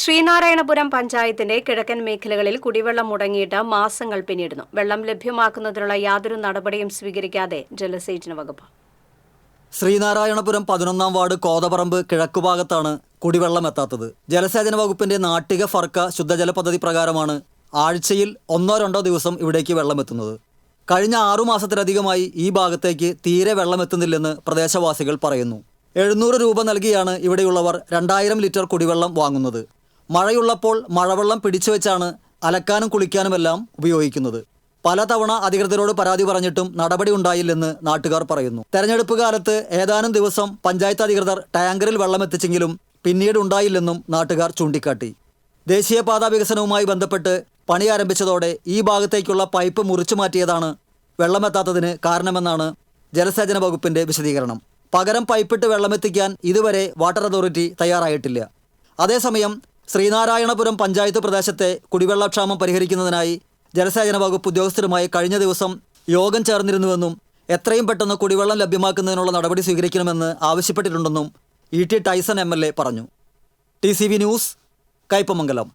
ശ്രീനാരായണപുരം പഞ്ചായത്തിന്റെ കിഴക്കൻ മേഖലകളിൽ കുടിവെള്ളം മുടങ്ങിയിട്ട് മാസങ്ങൾ പിന്നിടുന്നു. വെള്ളം ലഭ്യമാക്കുന്നതിനുള്ള യാതൊരു നടപടിയും സ്വീകരിക്കാതെ ജലസേചന വകുപ്പ്. ശ്രീനാരായണപുരം പതിനൊന്നാം വാർഡ് കോതപറമ്പ് കിഴക്കുഭാഗത്താണ് കുടിവെള്ളം എത്താത്തത്. ജലസേചന വകുപ്പിന്റെ നാട്ടിക ഫർക്ക ശുദ്ധജല പദ്ധതി പ്രകാരമാണ് ആഴ്ചയിൽ ഒന്നോ രണ്ടോ ദിവസം ഇവിടേക്ക് വെള്ളം എത്തുന്നത് കഴിഞ്ഞ ആറു മാസത്തിലധികമായി ഈ ഭാഗത്തേക്ക് തീരെ വെള്ളം എത്തുന്നില്ലെന്ന് പ്രദേശവാസികൾ പറയുന്നു. എഴുന്നൂറ് രൂപ നൽകിയാണ് ഇവിടെയുള്ളവർ രണ്ടായിരം ലിറ്റർ കുടിവെള്ളം വാങ്ങുന്നത്. മഴയുള്ളപ്പോൾ മഴവെള്ളം പിടിച്ചു വെച്ചാണ് അലക്കാനും കുളിക്കാനുമെല്ലാം ഉപയോഗിക്കുന്നത്. പലതവണ അധികൃതരോട് പരാതി പറഞ്ഞിട്ടും നടപടി ഉണ്ടായില്ലെന്ന് നാട്ടുകാർ പറയുന്നു. തെരഞ്ഞെടുപ്പ് കാലത്ത് ഏതാനും ദിവസം പഞ്ചായത്ത് അധികൃതർ ടാങ്കറിൽ വെള്ളം എത്തിച്ചെങ്കിലും പിന്നീട് ഉണ്ടായില്ലെന്നും നാട്ടുകാർ ചൂണ്ടിക്കാട്ടി. ദേശീയപാത വികസനവുമായി ബന്ധപ്പെട്ട് പണി ആരംഭിച്ചതോടെ ഈ ഭാഗത്തേക്കുള്ള പൈപ്പ് മുറിച്ചു മാറ്റിയതാണ് വെള്ളമെത്താത്തതിന് കാരണമെന്നാണ് ജലസേചന വകുപ്പിന്റെ വിശദീകരണം. പകരം പൈപ്പിട്ട് വെള്ളമെത്തിക്കാൻ ഇതുവരെ വാട്ടർ അതോറിറ്റി തയ്യാറായിട്ടില്ല. അതേസമയം ശ്രീനാരായണപുരം പഞ്ചായത്ത് പ്രദേശത്തെ കുടിവെള്ളക്ഷാമം പരിഹരിക്കുന്നതിനായി ജലസേചന വകുപ്പ് ഉദ്യോഗസ്ഥരുമായി കഴിഞ്ഞ ദിവസം യോഗം ചേർന്നിരുന്നുവെന്നും എത്രയും പെട്ടെന്ന് കുടിവെള്ളം ലഭ്യമാക്കുന്നതിനുള്ള നടപടി സ്വീകരിക്കണമെന്ന് ആവശ്യപ്പെട്ടിട്ടുണ്ടെന്നും ഇ ടി ടൈസൺ എം പറഞ്ഞു. T news Kaipamangalam.